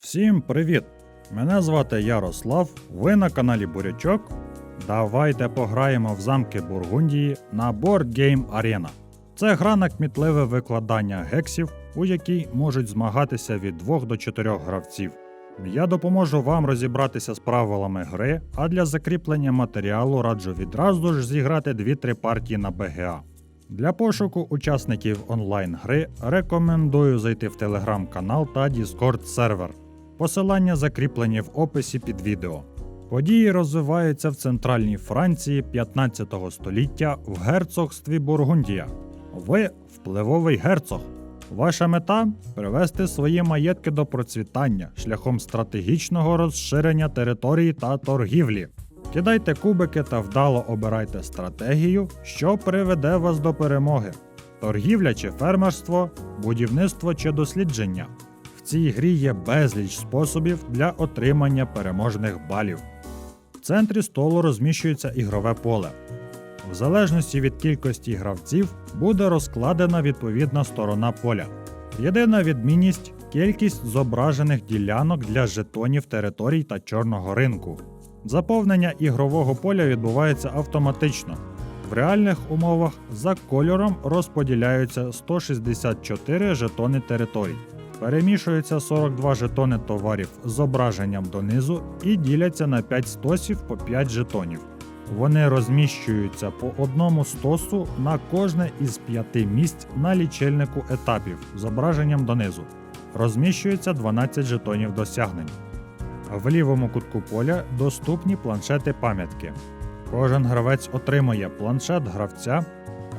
Всім привіт! Мене звати Ярослав, ви на каналі Бурячок. Давайте пограємо в замки Бургундії на Board Game Arena. Це гра на кмітливе викладання гексів, у якій можуть змагатися від 2 до 4 гравців. Я допоможу вам розібратися з правилами гри, а для закріплення матеріалу раджу відразу ж зіграти 2-3 партії на БГА. Для пошуку учасників онлайн-гри рекомендую зайти в телеграм-канал та Discord сервер. Посилання закріплені в описі під відео. Події розвиваються в центральній Франції 15 століття в герцогстві Бургундія. Ви впливовий герцог. Ваша мета привести свої маєтки до процвітання шляхом стратегічного розширення території та торгівлі. Кидайте кубики та вдало обирайте стратегію, що приведе вас до перемоги: торгівля чи фермерство, будівництво чи дослідження. Цій грі є безліч способів для отримання переможних балів. В центрі столу розміщується ігрове поле. В залежності від кількості гравців буде розкладена відповідна сторона поля. Єдина відмінність кількість зображених ділянок для жетонів територій та чорного ринку. Заповнення ігрового поля відбувається автоматично. В реальних умовах за кольором розподіляються 164 жетони територій. Перемішуються 42 жетони товарів з зображенням донизу і діляться на 5 стосів по 5 жетонів. Вони розміщуються по одному стосу на кожне із п'яти місць на лічильнику етапів з зображенням донизу. Розміщується 12 жетонів досягнень. В лівому кутку поля доступні планшети пам'ятки. Кожен гравець отримує планшет гравця.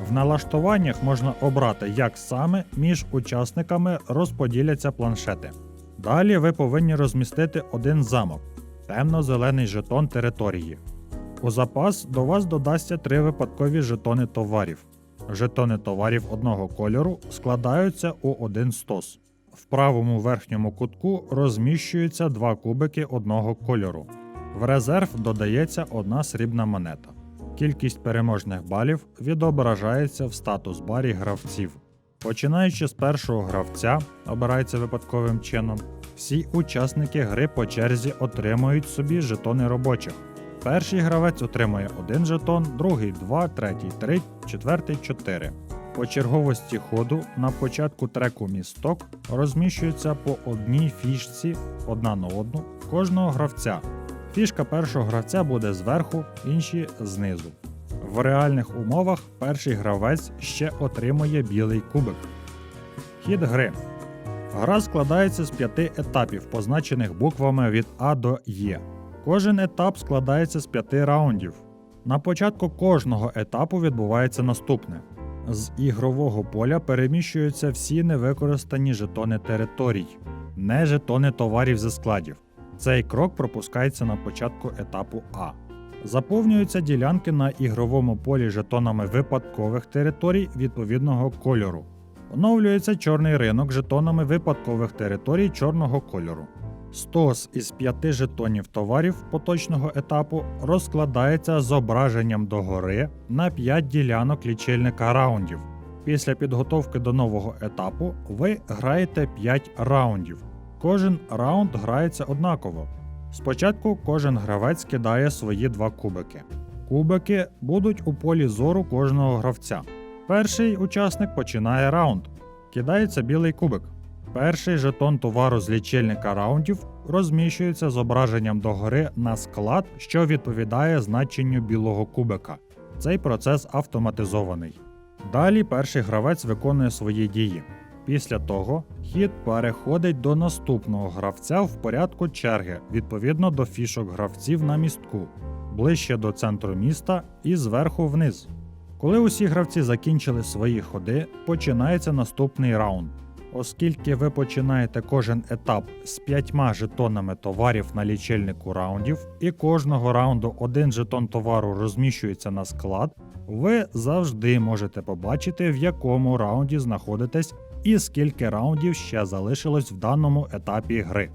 В налаштуваннях можна обрати, як саме між учасниками розподіляться планшети. Далі ви повинні розмістити один замок темно-зелений жетон території. У запас до вас додасться три випадкові жетони товарів. Жетони товарів одного кольору складаються у один стос. В правому верхньому кутку розміщуються два кубики одного кольору. В резерв додається одна срібна монета. Кількість переможних балів відображається в статус барі гравців. Починаючи з першого гравця, обирається випадковим чином, всі учасники гри по черзі отримують собі жетони робочих. Перший гравець отримує один жетон, другий 2, третій 3, четвертий 4. По черговості ходу на початку треку місток розміщуються по одній фішці одна на одну кожного гравця. Фішка першого гравця буде зверху, інші знизу. В реальних умовах перший гравець ще отримує білий кубик. Хід гри. Гра складається з п'яти етапів, позначених буквами від А до Є. Кожен етап складається з п'яти раундів. На початку кожного етапу відбувається наступне: з ігрового поля переміщуються всі невикористані жетони територій, не жетони товарів зі складів. Цей крок пропускається на початку етапу А. Заповнюються ділянки на ігровому полі жетонами випадкових територій відповідного кольору. Оновлюється чорний ринок жетонами випадкових територій чорного кольору. Стос із п'яти жетонів товарів поточного етапу розкладається зображенням догори на 5 ділянок лічильника раундів. Після підготовки до нового етапу ви граєте 5 раундів. Кожен раунд грається однаково. Спочатку кожен гравець кидає свої два кубики. Кубики будуть у полі зору кожного гравця. Перший учасник починає раунд. Кидається білий кубик. Перший жетон товару з лічильника раундів розміщується зображенням догори на склад, що відповідає значенню білого кубика. Цей процес автоматизований. Далі перший гравець виконує свої дії. Після того хід переходить до наступного гравця в порядку черги відповідно до фішок гравців на містку, ближче до центру міста і зверху вниз. Коли усі гравці закінчили свої ходи, починається наступний раунд. Оскільки ви починаєте кожен етап з п'ятьма жетонами товарів на лічильнику раундів, і кожного раунду один жетон товару розміщується на склад, ви завжди можете побачити, в якому раунді знаходитесь і скільки раундів ще залишилось в даному етапі гри.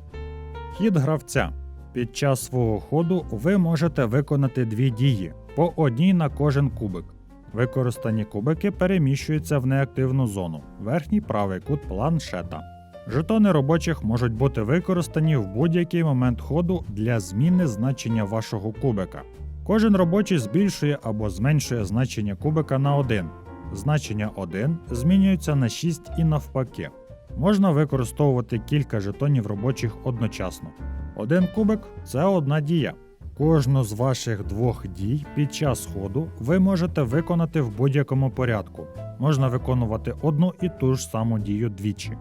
Хід гравця. Під час свого ходу ви можете виконати дві дії по одній на кожен кубик. Використані кубики переміщуються в неактивну зону, верхній правий кут планшета. Жетони робочих можуть бути використані в будь-який момент ходу для зміни значення вашого кубика. Кожен робочий збільшує або зменшує значення кубика на 1. Значення 1 змінюється на 6 і навпаки. Можна використовувати кілька жетонів робочих одночасно. Один кубик це одна дія. Кожну з ваших двох дій під час ходу ви можете виконати в будь-якому порядку. Можна виконувати одну і ту ж саму дію двічі.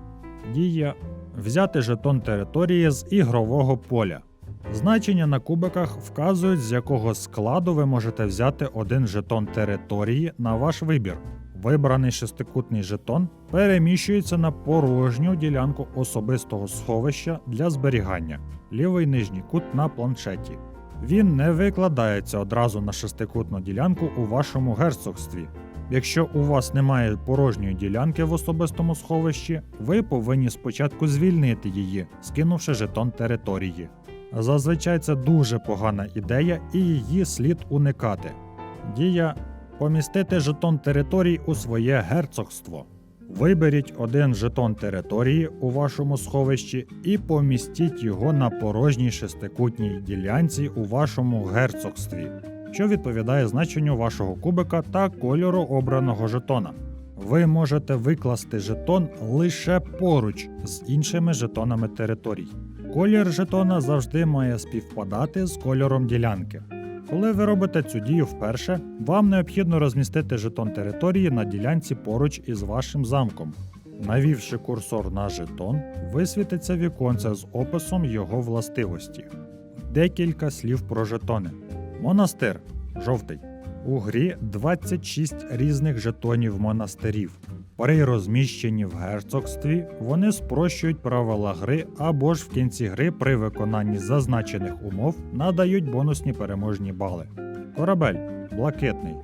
Дія взяти жетон території з ігрового поля. Значення на кубиках вказують, з якого складу ви можете взяти один жетон території на ваш вибір. Вибраний шестикутний жетон переміщується на порожню ділянку особистого сховища для зберігання, лівий нижній кут на планшеті. Він не викладається одразу на шестикутну ділянку у вашому герцогстві. Якщо у вас немає порожньої ділянки в особистому сховищі, ви повинні спочатку звільнити її, скинувши жетон території. Зазвичай це дуже погана ідея і її слід уникати. Дія помістити жетон територій у своє герцогство. Виберіть один жетон території у вашому сховищі і помістіть його на порожній шестикутній ділянці у вашому герцогстві, що відповідає значенню вашого кубика та кольору обраного жетона. Ви можете викласти жетон лише поруч з іншими жетонами територій. Колір жетона завжди має співпадати з кольором ділянки. Коли ви робите цю дію вперше, вам необхідно розмістити жетон території на ділянці поруч із вашим замком. Навівши курсор на жетон, висвітиться віконце з описом його властивості. Декілька слів про жетони. Монастир жовтий. У грі 26 різних жетонів монастирів. При розміщенні в герцогстві вони спрощують правила гри або ж в кінці гри при виконанні зазначених умов надають бонусні переможні бали. Корабель блакитний.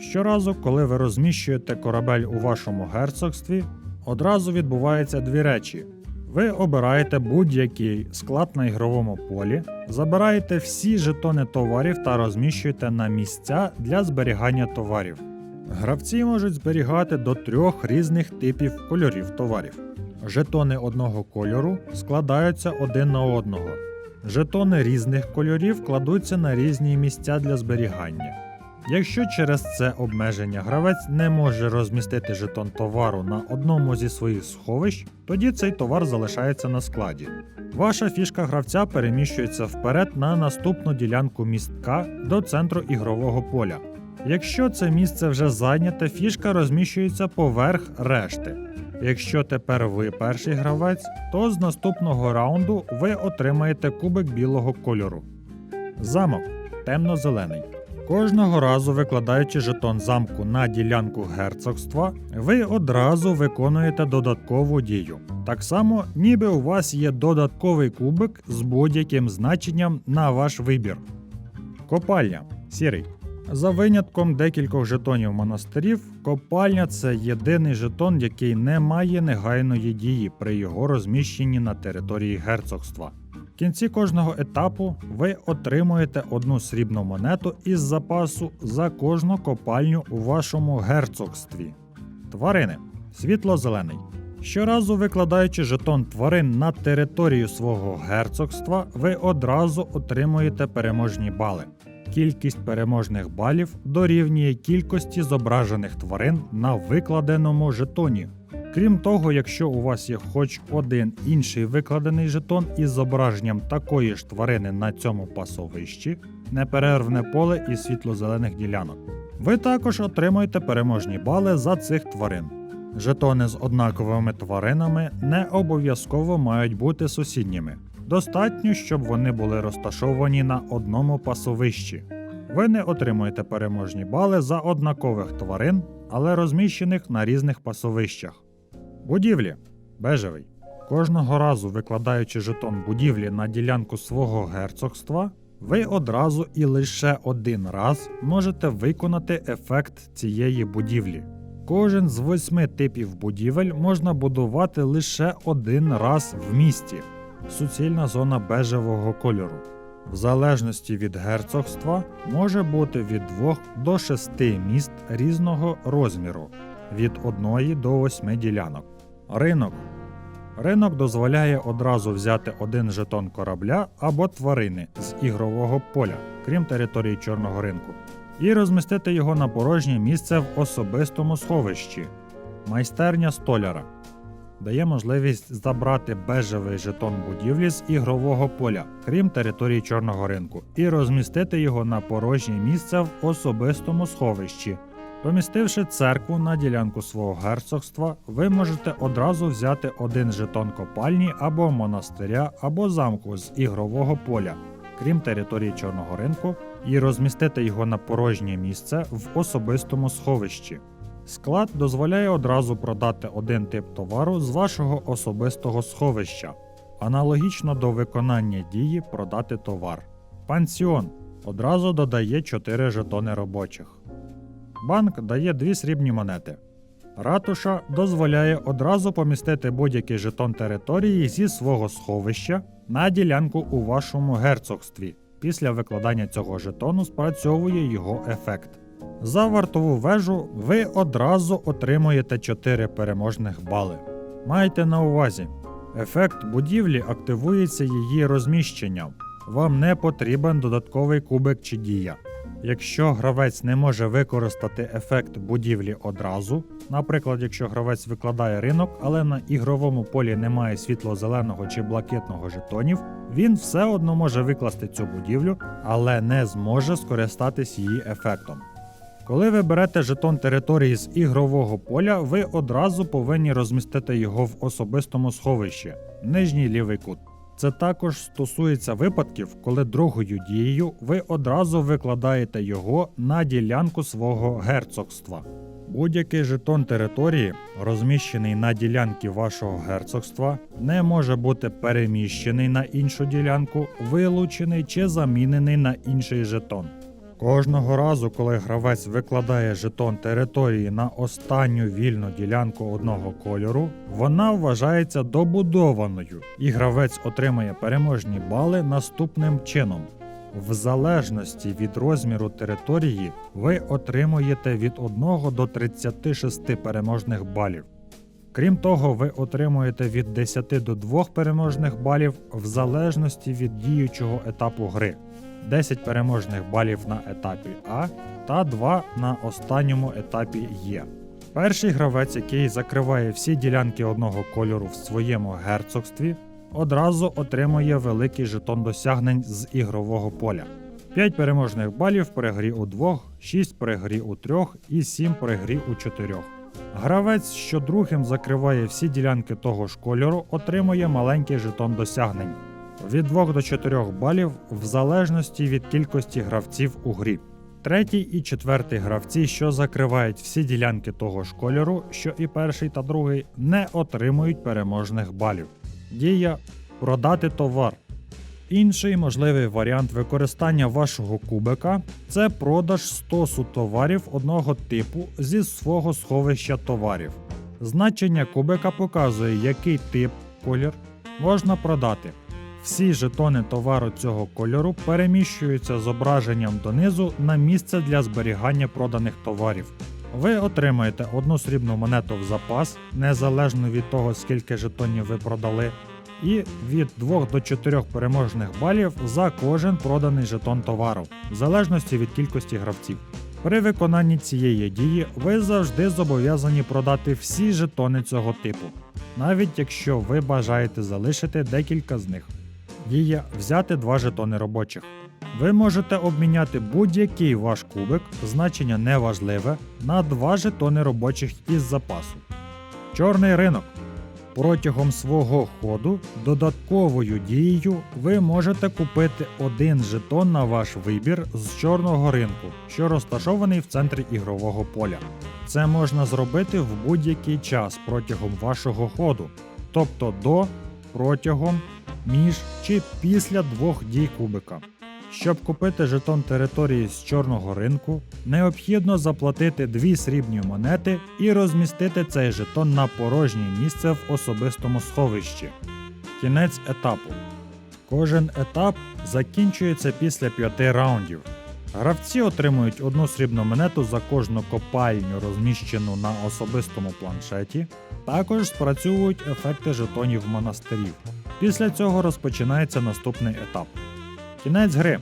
Щоразу, коли ви розміщуєте корабель у вашому герцогстві, одразу відбуваються дві речі. Ви обираєте будь-який склад на ігровому полі, забираєте всі жетони товарів та розміщуєте на місця для зберігання товарів. Гравці можуть зберігати до трьох різних типів кольорів товарів. Жетони одного кольору складаються один на одного. Жетони різних кольорів кладуться на різні місця для зберігання. Якщо через це обмеження гравець не може розмістити жетон товару на одному зі своїх сховищ, тоді цей товар залишається на складі. Ваша фішка гравця переміщується вперед на наступну ділянку містка до центру ігрового поля. Якщо це місце вже зайняте, фішка розміщується поверх решти. Якщо тепер ви перший гравець, то з наступного раунду ви отримаєте кубик білого кольору. Замок темно-зелений. Кожного разу викладаючи жетон замку на ділянку герцогства, ви одразу виконуєте додаткову дію. Так само, ніби у вас є додатковий кубик з будь-яким значенням на ваш вибір. Копальня сірий. За винятком декількох жетонів монастирів, копальня це єдиний жетон, який не має негайної дії при його розміщенні на території герцогства. В кінці кожного етапу ви отримуєте одну срібну монету із запасу за кожну копальню у вашому герцогстві. Тварини світло-зелений. Щоразу викладаючи жетон тварин на територію свого герцогства, ви одразу отримуєте переможні бали. Кількість переможних балів дорівнює кількості зображених тварин на викладеному жетоні. Крім того, якщо у вас є хоч один інший викладений жетон із зображенням такої ж тварини на цьому пасовищі, неперервне поле із світло-зелених ділянок, ви також отримуєте переможні бали за цих тварин. Жетони з однаковими тваринами не обов'язково мають бути сусідніми. Достатньо, щоб вони були розташовані на одному пасовищі. Ви не отримуєте переможні бали за однакових тварин, але розміщених на різних пасовищах. Будівлі бежевий. Кожного разу викладаючи жетон будівлі на ділянку свого герцогства, ви одразу і лише один раз можете виконати ефект цієї будівлі. Кожен з восьми типів будівель можна будувати лише один раз в місті. Суцільна зона бежевого кольору. В залежності від герцогства може бути від 2 до 6 міст різного розміру від 1 до 8 ділянок. Ринок. Ринок дозволяє одразу взяти один жетон корабля або тварини з ігрового поля, крім території чорного ринку, і розмістити його на порожнє місце в особистому сховищі. Майстерня столяра дає можливість забрати бежевий жетон будівлі з ігрового поля, крім території чорного ринку, і розмістити його на порожнє місце в особистому сховищі. Помістивши церкву на ділянку свого герцогства, ви можете одразу взяти один жетон копальні або монастиря, або замку з ігрового поля, крім території чорного ринку, і розмістити його на порожнє місце в особистому сховищі. Склад дозволяє одразу продати один тип товару з вашого особистого сховища, аналогічно до виконання дії продати товар. Пансіон одразу додає 4 жетони робочих. Банк дає 2 срібні монети. Ратуша дозволяє одразу помістити будь-який жетон території зі свого сховища на ділянку у вашому герцогстві. Після викладання цього жетону спрацьовує його ефект. За вартову вежу ви одразу отримуєте 4 переможних бали. Майте на увазі, ефект будівлі активується її розміщенням. Вам не потрібен додатковий кубик чи дія. Якщо гравець не може використати ефект будівлі одразу, наприклад, якщо гравець викладає ринок, але на ігровому полі немає світло-зеленого чи блакитного жетонів, він все одно може викласти цю будівлю, але не зможе скористатись її ефектом. Коли ви берете жетон території з ігрового поля, ви одразу повинні розмістити його в особистому сховищі, нижній лівий кут. Це також стосується випадків, коли другою дією ви одразу викладаєте його на ділянку свого герцогства. Будь-який жетон території, розміщений на ділянці вашого герцогства, не може бути переміщений на іншу ділянку, вилучений чи замінений на інший жетон. Кожного разу, коли гравець викладає жетон території на останню вільну ділянку одного кольору, вона вважається добудованою, і гравець отримає переможні бали наступним чином. В залежності від розміру території ви отримуєте від 1 до 36 переможних балів. Крім того, ви отримуєте від 10 до 2 переможних балів в залежності від діючого етапу гри. 10 переможних балів на етапі А та 2 на останньому етапі Є. Перший гравець, який закриває всі ділянки одного кольору в своєму герцогстві, одразу отримує великий жетон досягнень з ігрового поля. 5 переможних балів при грі у 2, 6 при грі у 3 і 7 при грі у 4. Гравець, що другим закриває всі ділянки того ж кольору, отримує маленький жетон досягнень від 2 до 4 балів в залежності від кількості гравців у грі. Третій і четвертий гравці, що закривають всі ділянки того ж кольору, що і перший та другий, не отримують переможних балів. Дія продати товар. Інший можливий варіант використання вашого кубика це продаж стосу товарів одного типу зі свого сховища товарів. Значення кубика показує, який тип колір можна продати. Всі жетони товару цього кольору переміщуються зображенням донизу на місце для зберігання проданих товарів. Ви отримаєте одну срібну монету в запас, незалежно від того, скільки жетонів ви продали, і від 2 до 4 переможних балів за кожен проданий жетон товару, в залежності від кількості гравців. При виконанні цієї дії ви завжди зобов'язані продати всі жетони цього типу, навіть якщо ви бажаєте залишити декілька з них. Дія взяти два жетони робочих. Ви можете обміняти будь-який ваш кубик, значення неважливе, на два жетони робочих із запасу. Чорний ринок. Протягом свого ходу додатковою дією ви можете купити один жетон на ваш вибір з чорного ринку, що розташований в центрі ігрового поля. Це можна зробити в будь-який час протягом вашого ходу, тобто до, протягом, між чи після двох дій кубика. Щоб купити жетон території з чорного ринку, необхідно заплатити дві срібні монети і розмістити цей жетон на порожнє місце в особистому сховищі. Кінець етапу. Кожен етап закінчується після п'яти раундів. Гравці отримують одну срібну монету за кожну копальню, розміщену на особистому планшеті. Також спрацьовують ефекти жетонів монастирів. Після цього розпочинається наступний етап. Кінець гри.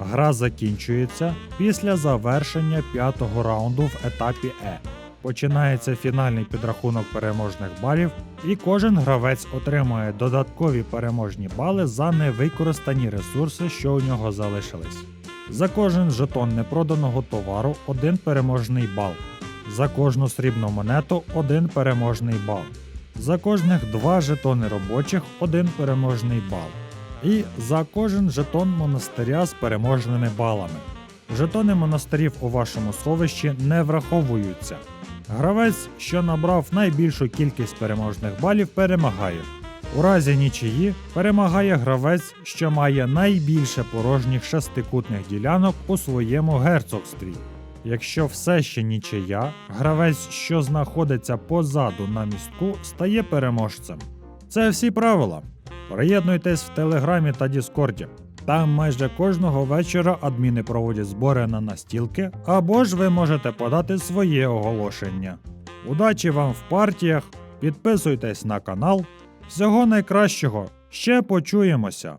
Гра закінчується після завершення п'ятого раунду в етапі Е. Починається фінальний підрахунок переможних балів, і кожен гравець отримує додаткові переможні бали за невикористані ресурси, що у нього залишились. За кожен жетон непроданого товару один переможний бал. За кожну срібну монету один переможний бал. За кожних два жетони робочих один переможний бал. І за кожен жетон монастиря з переможними балами. Жетони монастирів у вашому сховищі не враховуються. Гравець, що набрав найбільшу кількість переможних балів, перемагає. У разі нічиї перемагає гравець, що має найбільше порожніх шестикутних ділянок у своєму герцогстві. Якщо все ще нічия, гравець, що знаходиться позаду на містку, стає переможцем. Це всі правила. Приєднуйтесь в Телеграмі та Діскорді. Там майже кожного вечора адміни проводять збори на настілки, або ж ви можете подати своє оголошення. Удачі вам в партіях, підписуйтесь на канал. Всього найкращого, ще почуємося!